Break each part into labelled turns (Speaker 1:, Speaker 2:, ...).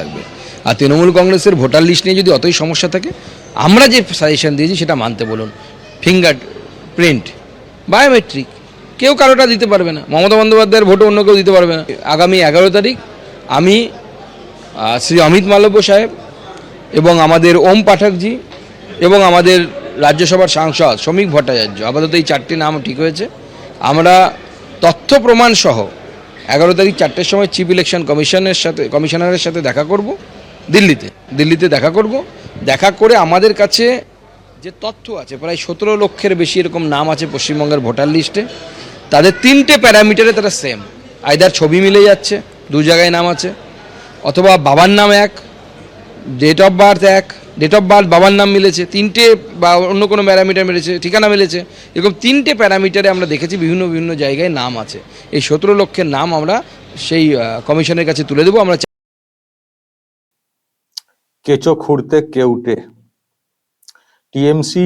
Speaker 1: থাকবে। আর তৃণমূল কংগ্রেসের voter list নিয়ে যদি অতই সমস্যা থাকে, আমরা যে সাজেশন দিয়েছি সেটা মানতে বলুন। ফিঙ্গার প্রিন্ট বায়োমেট্রিক কেউ কারোটা দিতে পারবে না। মমতা বন্দ্যোপাধ্যায়ের ভোটও অন্য কেউ দিতে পারবে না। আগামী এগারো তারিখ আমি শ্রী অমিত মালব্য সাহেব এবং আমাদের ওম পাঠকজি এবং আমাদের রাজ্যসভার সাংসদ শ্রমিক ভট্টাচার্য, আপাতত এই চারটি নাম ঠিক হয়েছে। আমরা তথ্য প্রমাণ সহ এগারো তারিখ চারটের সময় চিফ ইলেকশন কমিশনের সাথে, কমিশনারের সাথে দেখা করব, দিল্লিতে দিল্লিতে দেখা করব। দেখা করে আমাদের কাছে যে তথ্য আছে, প্রায় সতেরো লক্ষের বেশি এরকম নাম আছে পশ্চিমবঙ্গের ভোটার লিস্টে, তাদের তিনটে প্যারামিটারে তারা সেম আয়দার ছবি মিলে যাচ্ছে, দু জায়গায় নাম আছে, অথবা বাবার নাম এক ডেট অফ বার্থ এক ডেট অফ বার্থ বাবার নাম মিলেছে, তিনটে বা অন্য কোনো প্যারামিটার মিলেছে, ঠিকানা মিলেছে, এরকম তিনটে প্যারামিটারে আমরা দেখেছি বিভিন্ন বিভিন্ন জায়গায় নাম আছে। এই সতেরো লক্ষের নাম আমরা সেই কমিশনের কাছে তুলে দেবো, আমরা
Speaker 2: কেঁচো খুঁড়তে, কেউটে। টিএমসি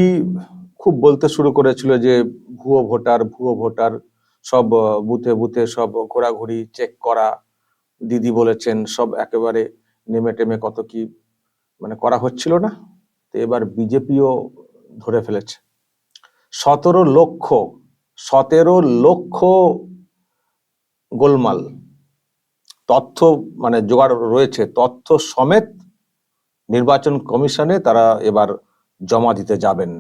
Speaker 2: খুব বলতে শুরু করেছিল যে ভুয়ো ভোটার ভুয়ো ভোটার, সব বুথে বুথে সব ঘোরাঘুরি চেক করা, দিদি বলেছেন, সব একেবারে নেমে টেমে কত কি মানে করা হচ্ছিল না, তো এবার বিজেপিও ধরে ফেলেছে। সতেরো লক্ষ সতেরো লক্ষ গোলমাল, তথ্য মানে জোগাড় রয়েছে, তথ্য সমেত নির্বাচন কমিশনে তারা এবার জমা দিতে যাবেন।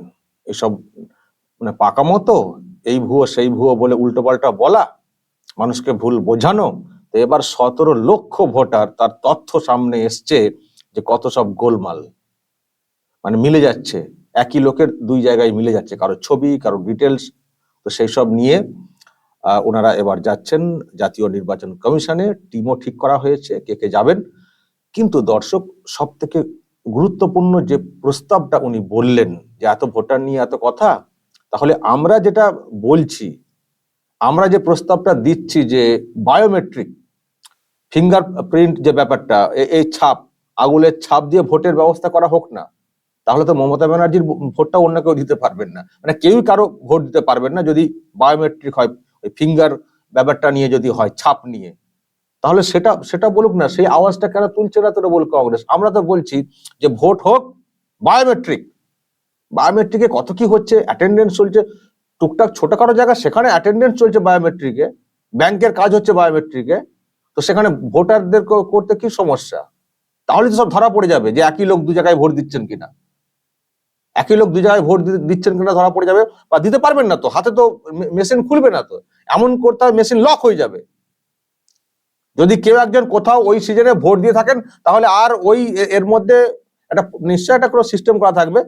Speaker 2: এসব মানে পাকা মতো এই ভুয়ো সেই ভুয়ো বলে উল্টোপাল্টা বলা, মানুষকে ভুল বোঝানো, তো এবার সতেরো লক্ষ ভোটার তার তথ্য সামনে এসছে যে কত সব গোলমাল। মানে মিলে যাচ্ছে, একই লোকের দুই জায়গায় মিলে যাচ্ছে, কারও ছবি, কারও ডিটেলস তো সেই সব নিয়ে ওনারা এবার যাচ্ছেন জাতীয় নির্বাচন কমিশনে টিমও ঠিক করা হয়েছে, কে কে যাবেন। কিন্তু দর্শক সব থেকে গুরুত্বপূর্ণ যে প্রস্তাবটা উনি বললেন, যে এত ভোটার নিয়ে এত কথা, তাহলে আমরা যেটা বলছি, আমরা যে প্রস্তাবটা দিচ্ছি যে বায়োমেট্রিক ফিঙ্গার প্রিন্ট যে ব্যাপারটা এই ছাপ আগুলের ছাপ দিয়ে ভোটের ব্যবস্থা করা হোক না, তাহলে তো মমতা ব্যানার্জির ভোটটা অন্য কেউ দিতে পারবেন না। মানে কেউই কারও ভোট দিতে পারবেন না যদি বায়োমেট্রিক হয়, ওই ফিঙ্গার ব্যাপারটা নিয়ে যদি হয়, ছাপ নিয়ে। তাহলে সেটা সেটা বলুক না, সেই আওয়াজটা কেন তুলছে না তোরা বল কংগ্রেস? আমরা তো বলছি যে ভোট হোক বায়োমেট্রিক বায়োমেট্রিকে কত কি হচ্ছে অ্যাটেন্ডেন্স চলছে, টুকটাক ছোটখাটো জায়গা, সেখানে অ্যাটেন্ডেন্স চলছে বায়োমেট্রিকে ব্যাংকের কাজ হচ্ছে বায়োমেট্রিকে তো সেখানে ভোটারদের করতে কি সমস্যা? তাহলে তো সব ধরা পড়ে যাবে যে একই লোক দু জায়গায় ভোট দিচ্ছেন কিনা। একই লোক দু জায়গায় ভোট দিচ্ছেন কিনা ধরা পড়ে যাবে বা দিতে পারবেন না তো, হাতে তো মেশিন খুলবে না তো, এমন করতে মেশিন লক হয়ে যাবে। যদি কেউ একজন কোথাও ওই সিজনে ভোট দিয়ে থাকেন, তাহলে আর ওই এর মধ্যে একটা নিশ্চয় একটা কোনো সিস্টেম করা থাকবে,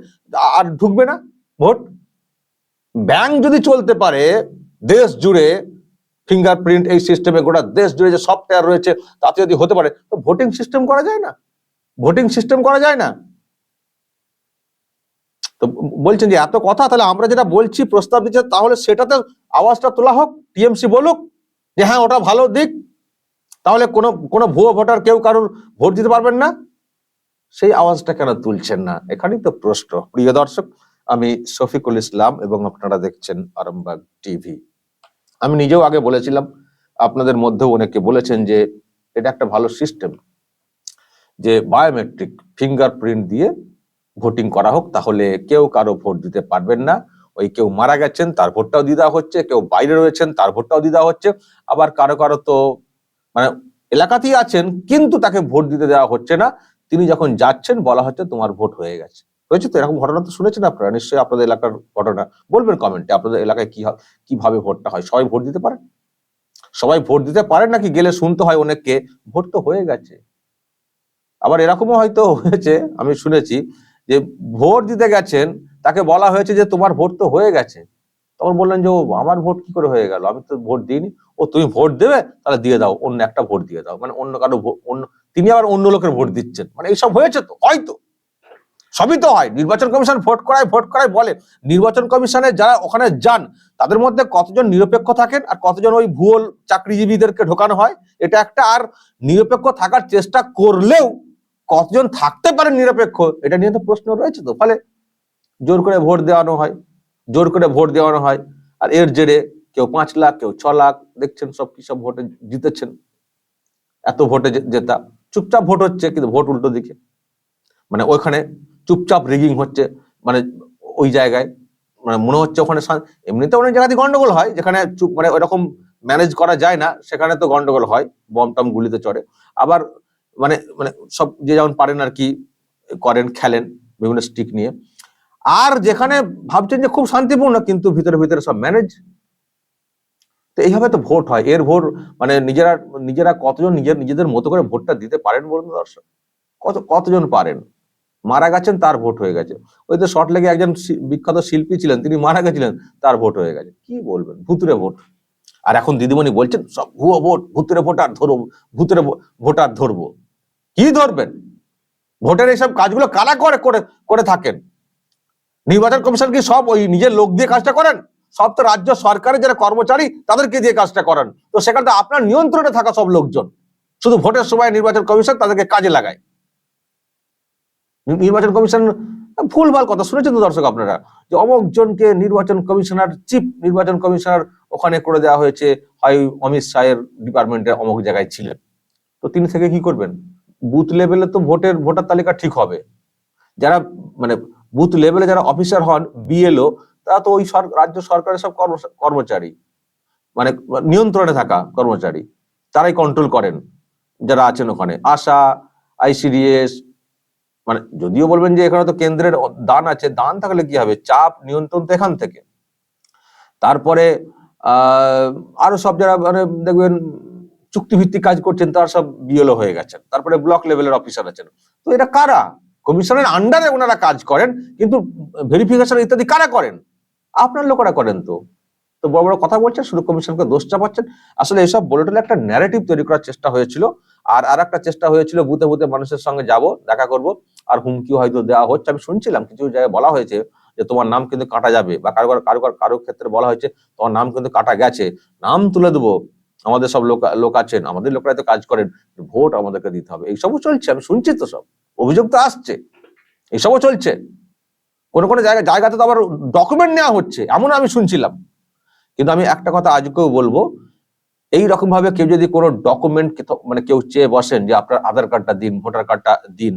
Speaker 2: আর ঢুকবে না ভোট। ব্যাংক যদি চলতে পারে দেশ জুড়ে ফিঙ্গারপ্রিন্ট এই সিস্টেমে গোটা দেশ জুড়ে যে সফটওয়্যার রয়েছে, তাতে যদি হতে পারে, তো ভোটিং সিস্টেম করা যায় না। ভোটিং সিস্টেম করা যায় না। তো বলছেন যে, এত কথা, তাহলে আমরা যেটা বলছি, প্রস্তাব দিচ্ছে, তাহলে সেটাতে আওয়াজটা তোলা হোক, টিএমসি বলুক, যে হ্যাঁ ওটা ভালো দিক, তাহলে কোনো কোনো ভুয়ো ভোটার কেউ কারোর ভোট দিতে পারবেন না। সেই আওয়াজটা কেন তুলছেন না? এখানেই তো প্রশ্ন। প্রিয় দর্শক, আমি শফিকুল ইসলাম এবং আপনারা দেখছেন আরামবাগ টিভি। আমি নিজেও আগে বলেছিলাম, আপনাদের মধ্যেও অনেকে বলেছেন যে, এটা একটা ভালো সিস্টেম। যে বায়োমেট্রিক ফিঙ্গারপ্রিন্ট দিয়ে ভোটিং করা হোক, তাহলে কেউ কারও ভোট দিতে পারবেন না। ওই কেউ মারা গেছেন, তার ভোটটাও দেওয়া হচ্ছে, কেউ বাইরে রয়েছেন, তার ভোটটাও দেওয়া হচ্ছে। আবার কারও কারও তো মানে এলাকাতেই আছেন, কিন্তু তাকে ভোট দিতে দেওয়া হচ্ছে না। তিনি যখন যাচ্ছেন, বলা হচ্ছে তোমার ভোট হয়ে গেছে। হয়েছে তো এরকম ঘটনা তো শুনেছেন আপনারা? নিশ্চয়ই আপনাদের এলাকার ঘটনা। বলবেন কমেন্টে আপনাদের এলাকায় কি কীভাবে ভোটটা হয়? সবাই ভোট দিতে পারেন সবাই ভোট দিতে পারেন নাকি? গেলে শুনতে হয় অনেককে। ভোট তো হয়ে গেছে। আবার এরকমও হয়তো হয়েছে, আমি শুনেছি যে ভোট দিতে গেছেন, তাকে বলা হয়েছে যে তোমার ভোট তো হয়ে গেছে। তখন বললেন যে, ও, আমার ভোট কি করে হয়ে গেল? আমি তো ভোট দিইনি। ও, তুমি ভোট দেবে? তাহলে দিয়ে দাও, অন্য একটা ভোট দিয়ে দাও। মানে অন্য কারও অন্য, তিনি আবার অন্য লোকের ভোট দিচ্ছেন। মানে এইসব হয়েছে তো, হয়তো। সবই তো হয়। নির্বাচন কমিশন ভোট করায় ভোট করায় বলে। নির্বাচন কমিশনে যারা ওখানে যান, তাদের মধ্যে কতজন নিরপেক্ষ থাকেন আর কতজন ওই ভুয়ো চাকরিজীবীদেরকে ঢোকানো হয়, এটা একটা। আর নিরপেক্ষ থাকার চেষ্টা করলেও কতজন থাকতে পারেন নিরপেক্ষ, এটা নিয়ে তো প্রশ্ন রয়েছে তো। ফলে জোর করে ভোট দেওয়ানো হয়, জোর করে ভোট দেওয়ানো হয়, আর এর জেরে কেউ পাঁচ লাখ, কেউ ছ লাখ দেখছেন সব কি সব ভোটে জিতেছেন। এত ভোটে জেতা। চুপচাপ ভোট হচ্ছে, কিন্তু ভোট উল্টো দিকে। মানে ওইখানে চুপচাপ রিগিং হচ্ছে মানে ওই জায়গায়। মানে মনে হচ্ছে ওখানে এমনিতে অনেক জায়গাতে গন্ডগোল হয়, যেখানে চুপ মানে ওইরকম ম্যানেজ করা যায় না, সেখানে তো গন্ডগোল হয়, বম টম গুলিতে চড়ে। আবার মানে মানে সব যে যেমন পারেন আর কি করেন, খেলেন বিভিন্ন স্টিক নিয়ে। আর যেখানে ভাবছেন যে খুব শান্তিপূর্ণ, কিন্তু ভিতরে ভিতরে সব ম্যানেজ তো এইভাবে তো ভোট হয়। এর ভোট মানে নিজেরা নিজেরা কতজন নিজের, নিজেদের মতো করে ভোটটা দিতে পারেন বলুন দর্শক? কত, কতজন পারেন? মারা গেছেন, তার ভোট হয়ে গেছে। ওই তো শর্ট লেগে একজন বিখ্যাত শিল্পী ছিলেন, তিনি মারা গেছিলেন, তার ভোট হয়ে গেছে। কি বলবেন? ভুতুরে ভোট। আর এখন দিদিমণি বলছেন, সব ভুয়ো ভোট ভুতুরে ভোটার ধরবো ভুতুরে ভোটার ধরবো। কি ধরবেন? ভোটের এইসব কাজগুলো কারা করে করে থাকেন? নির্বাচন কমিশন কি সব ওই নিজের লোক দিয়ে কাজটা করেন? সব তো রাজ্য সরকারের যারা কর্মচারী, তাদেরকে দিয়ে কাজটা করান। তো সেখানে তো আপনার নিয়ন্ত্রণে থাকা সব লোকজন। শুধু ভোটের সময় নির্বাচন কমিশন তাদেরকে কাজে লাগায়। নির্বাচন কমিশন ভুলভাল কথা শুনেছেন তো দর্শক আপনারা? যে অমুক জনকে নির্বাচন কমিশনার, চিফ নির্বাচন কমিশনার ওখানে করে দেওয়া হয়েছে। হয় অমিত শাহের ডিপার্টমেন্টের অমুক জায়গায় ছিলেন। তো তিনি থেকে কি করবেন? বুথ লেভেলে তো ভোটের, ভোটার তালিকা ঠিক হবে। যারা মানে বুথ লেভেলে যারা অফিসার হন বিএলও তারা তো ওই রাজ্য সরকারের সব কর্ম- কর্মচারী। মানে নিয়ন্ত্রণে থাকা কর্মচারী। তারাই কন্ট্রোল করেন যারা আছেন ওখানে। আশা আইসিডিএস মানে যদিও বলবেন যে এখানে তো কেন্দ্রের দান আছে, দান থাকলে কি হবে? চাপ, নিয়ন্ত্রণ তো এখান থেকে। তারপরে আরও সব যারা মানে দেখবেন চুক্তিভিত্তিক কাজ করছেন, তার সব বিএলও হয়ে গেছেন। তারপরে ব্লক লেভেলের অফিসার আছেন। তো এটা কারা? কমিশনের আন্ডারে ওনারা কাজ করেন, কিন্তু ভেরিফিকেশন ইত্যাদি কারা করেন? আপনার লোকেরা করেন তো। তো বড় বড় কথা বলছেন, শুধু কমিশনকে দোষ চাপাচ্ছেন। আসলে এসব বলে টলে একটা ন্যারেটিভ তৈরি করার চেষ্টা হয়েছিল, আর আর একটা চেষ্টা হয়েছিল, বুথে বুথে মানুষের সঙ্গে যাব, দেখা করব, আর হুমকিও হয়তো দেওয়া হচ্ছে। আমি শুনছিলাম, কিছু জায়গায় বলা হয়েছে যে তোমার নাম কিন্তু কাটা যাবে, বা কারও কারও কারও ক্ষেত্রে বলা হয়েছে, তোমার নাম কিন্তু কাটা গেছে। নাম তুলে দেবো আমাদের সব লোক লোক আছেন, আমাদের লোকরা তো কাজ করেন, ভোট আমাদেরকে দিতে হবে। এইসবও চলছে, আমি শুনছি তো সব। অভিযোগ তো আসছে। এইসবও চলছে। কোনো কোনো জায়গায় জায়গাতে তো আবার ডকুমেন্ট নেওয়া হচ্ছে এমন আমি শুনছিলাম। কিন্তু আমি একটা কথা আজকেও বলব, এই রকম ভাবে কেউ যদি কোনো ডকুমেন্ট মানে কেউ চেয়ে বসেন যে আপনার আধার কার্ডটা দিন, ভোটার কার্ডটা দিন,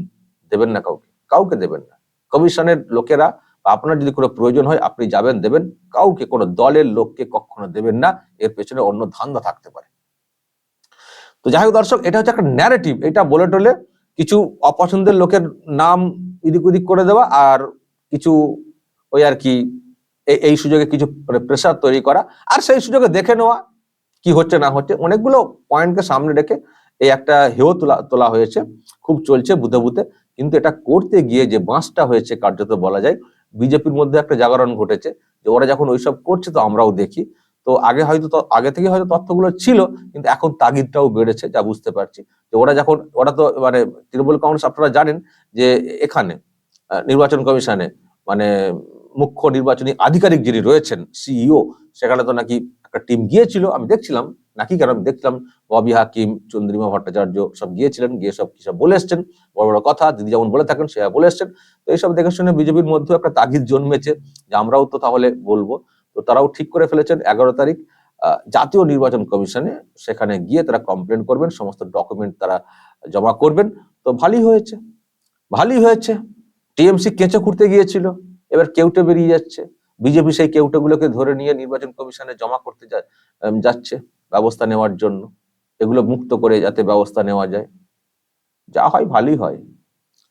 Speaker 2: দেবেন না কাউকে। কাউকে দেবেন না। কমিশনের লোকেরা আপনার যদি কোনো প্রয়োজন হয়, আপনি যাবেন, দেবেন। কাউকে, কোনো দলের লোককে কখনো দেবেন না। এর পেছনে অন্য ধান্দা থাকতে পারে। তো যাই হোক দর্শক, এটা হচ্ছে একটা ন্যারেটিভ এটা বলে টলে কিছু অপছন্দের লোকের নাম ইদিক উদিক করে দেওয়া আর কিছু ওই আর কি এই- সুযোগে কিছু প্রেশার তৈরি করা আর সেই সুযোগে দেখে নেওয়া কি হচ্ছে, না হচ্ছে। অনেকগুলো পয়েন্টকে সামনে রেখে এই একটা হেও তোলা তোলা হয়েছে। খুব চলছে বুধে বুধে কিন্তু এটা করতে গিয়ে যে বাঁশটা হয়েছে, কার্যত বলা যায় বিজেপির মধ্যে একটা জাগরণ ঘটেছে যে ওরা যখন ওইসব করছে তো আমরাও দেখি। তো আগে হয়তো আগে থেকে হয়তো তথ্যগুলো ছিল, কিন্তু এখন তাগিদটাও বেড়েছে যা বুঝতে পারছি। যে ওরা যখন, ওরা তো মানে তৃণমূল কংগ্রেস আপনারা জানেন যে এখানে নির্বাচন কমিশনে মানে মুখ্য নির্বাচনী আধিকারিক যিনি রয়েছেন, সিইও, সেখানে তো নাকি একটা টিম গিয়েছিল, আমি দেখছিলাম। নাকি? কেন আমি দেখছিলাম ববি হাকিম, চন্দ্রিমা ভট্টাচার্য সব গিয়েছিলেন, গিয়ে সব কি সব বলে এসছেন, বড় বড় কথা, দিদি যেমন বলে থাকেন সেটা বলে এসছেন। তো এইসব দেখে শুনে বিজেপির মধ্যে একটা তাগিদ জন্মেছে যে আমরাও তো তাহলে বলব। তো তারাও ঠিক করে ফেলেছেন, এগারো তারিখ জাতীয় নির্বাচন কমিশনে সেখানে গিয়ে তারা কমপ্লেন করবেন, সমস্ত ডকুমেন্ট তারা জমা করবেন। তো ভালোই হয়েছে ভালোই হয়েছে। টিএমসি কেঁচে খুঁড়তে গিয়েছিল, এবার কেউটে বেরিয়ে যাচ্ছে। বিজেপি সেই কেউটেগুলোকে ধরে নিয়ে নির্বাচন কমিশনে জমা করতে যাচ্ছে। ব্যবস্থা নেওয়ার জন্য। এগুলো মুক্ত করে যাতে ব্যবস্থা নেওয়া যায়। যা হয় ভালোই হয়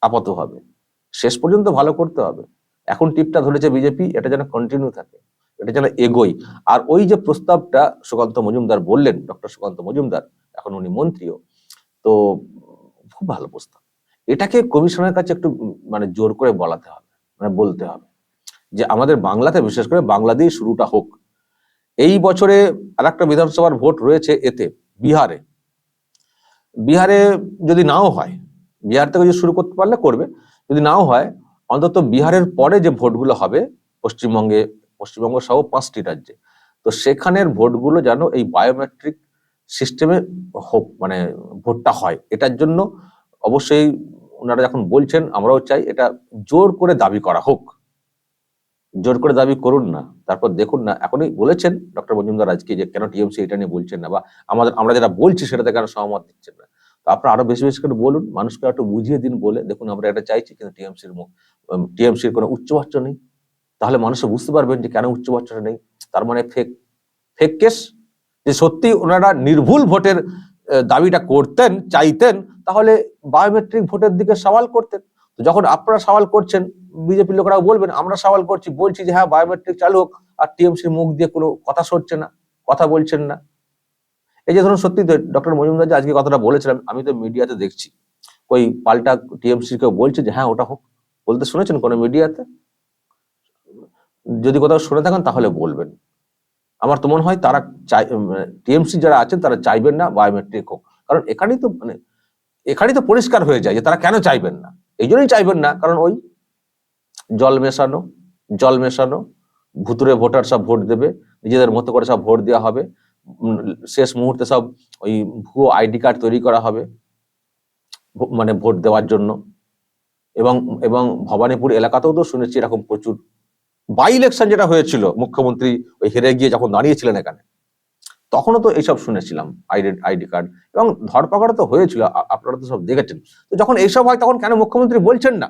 Speaker 2: আপাত হবে। শেষ পর্যন্ত ভালো করতে হবে। এখন টিপটা ধরেছে বিজেপি, এটা যেন কন্টিনিউ থাকে, এটা যেন এগোই আর ওই যে প্রস্তাবটা সুকান্ত মজুমদার বললেন, ডক্টর সুকান্ত মজুমদার, এখন উনি মন্ত্রীও, তো খুব ভালো প্রস্তাব। এটাকে কমিশনের কাছে একটু মানে জোর করে বলাতে হবে মানে বলতে হবে যে আমাদের বাংলাতে, বিশেষ করে বাংলা দিয়ে শুরুটা হোক এই বছরে আর একটা বিধানসভার ভোট রয়েছে এতে, বিহারে। বিহারে যদি নাও হয়, বিহার থেকে যদি শুরু করতে পারলে করবে, যদি নাও হয়, অন্তত বিহারের পরে যে ভোটগুলো হবে, পশ্চিমবঙ্গে, পশ্চিমবঙ্গ সহ পাঁচটি রাজ্যে, তো সেখানের ভোটগুলো যেন এই বায়োমেট্রিক সিস্টেমে হোক মানে ভোটটা হয়, এটার জন্য অবশ্যই ওনারা যখন বলছেন, আমরাও চাই এটা জোর করে দাবি করা হোক। জোর করে দাবি করুন না, তারপর দেখুন না। এখনই বলেছেন ডক্টর মজুমদার আজকে যে কেন টিএমসি এটা নিয়ে বলছেন না বা আমাদের, আমরা যেটা বলছি সেটাতে কেন সহমত দিচ্ছেন না। তো আপনারা আরও বেশি বেশি করে বলুন, মানুষকে একটু বুঝিয়ে দিন বলে। দেখুন, আমরা এটা চাইছি কিন্তু টিএমসির টিএমসির কোনো উচ্চবাচ্য নেই। তাহলে মানুষ বুঝতে পারবেন যে কেন উচ্চবাচ্যটা নেই। তার মানে ফেক ফেক কেস যে সত্যি ওনারা নির্ভুল ভোটের দাবিটা করতেন, চাইতেন, তাহলে বায়োমেট্রিক ভোটের দিকে সওয়াল করতেন। তো যখন আপনারা সওয়াল করছেন বিজেপির লোকেরাও বলবেন, আমরা সওয়াল করছি, বলছি যে হ্যাঁ বায়োমেট্রিক চালু হোক, আর টিএমসির মুখ দিয়ে কোনো কথা সরছে না, কথা বলছেন না। এই যে ধরুন সত্যি তো ডক্টর মজুমদার যে আজকে কথাটা বলেছিলাম আমি তো মিডিয়াতে দেখছি। ওই পাল্টা টিএমসি কেউ বলছে যে হ্যাঁ ওটা হোক। বলতে শুনেছেন কোনো মিডিয়াতে? যদি কোথাও শুনে থাকেন, তাহলে বলবেন। আমার তো মনে হয় তারা চাই টিএমসি যারা আছেন, তারা চাইবেন না বায়োমেট্রিক হোক। কারণ এখানেই তো মানে এখানেই তো পরিষ্কার হয়ে যায় যে তারা কেন চাইবেন না। এই জন্যই চাইবেন না, কারণ ওই জল মেশানো জল মেশানো ভুতুরে ভোটার সব ভোট দেবে, নিজেদের মতো করে সব ভোট দেওয়া হবে শেষ মুহূর্তে সব ওই ভুয়ো আইডি কার্ড তৈরি করা হবে মানে ভোট দেওয়ার জন্য। এবং এবং ভবানীপুর এলাকাতেও তো শুনেছি এরকম প্রচুর। বাই ইলেকশন যেটা হয়েছিল, মুখ্যমন্ত্রী ওই হেরে গিয়ে যখন দাঁড়িয়েছিলেন এখানে তখনও তো এইসব শুনেছিলাম, আইডি আইডি কার্ড। এবং ধরপাকড় তো হয়েছিল আপনারা তো সব দেখেছেন। তো যখন এইসব হয়, তখন কেন মুখ্যমন্ত্রী বলছেন না?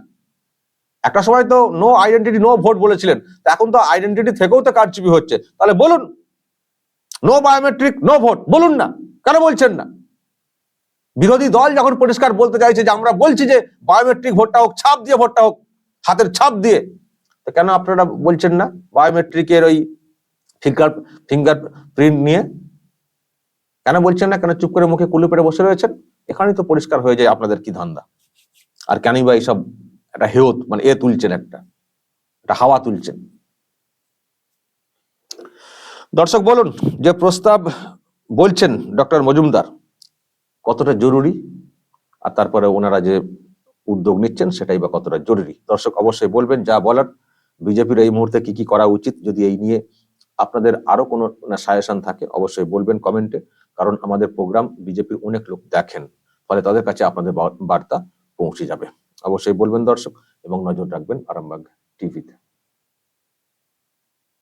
Speaker 2: একটা সময় তো নো আইডেন্টিটি নো ভোট বলেছিলেন। তো এখন তো আইডেন্টিটি থেকেও তো কারচুপি হচ্ছে। তাহলে বলুন নো বায়োমেট্রিক নো ভোট বলুন না। কেন বলছেন না? বিরোধী দল যখন পরিষ্কার বলতে চাইছে যে, আমরা বলছি যে বায়োমেট্রিক ভোটটা হোক, ছাপ দিয়ে ভোটটা হোক, হাতের ছাপ দিয়ে, তো কেন আপনারা বলছেন না? বায়োমেট্রিকের ওই ফিঙ্গার ফিঙ্গার প্রিন্ট নিয়ে কেন বলছেন না? কেন চুপ করে মুখে কুলু পেড়ে বসে রয়েছেন? এখানেই তো পরিষ্কার হয়ে যায় আপনাদের কি ধান্দা। আর কেনই বা এইসব একটা হেয়ত মানে এ তুলছেন একটা একটা হাওয়া তুলছেন। দর্শক বলুন, যে প্রস্তাব বলছেন ডক্টর মজুমদার, কতটা জরুরি? আর তারপরে ওনারা যে উদ্যোগ নিচ্ছেন, সেটাই বা কতটা জরুরি? দর্শক অবশ্যই বলবেন, যা বলার, বিজেপির এই মুহূর্তে কি কি করা উচিত, যদি এই নিয়ে আপনাদের আরও কোনো সাজেশন থাকে, অবশ্যই বলবেন কমেন্টে। কারণ আমাদের প্রোগ্রাম বিজেপির অনেক লোক দেখেন, ফলে তাদের কাছে আপনাদের বার্তা পৌঁছে যাবে। অবশ্যই বলবেন দর্শক এবং নজর রাখবেন আরামবাগ টিভিতে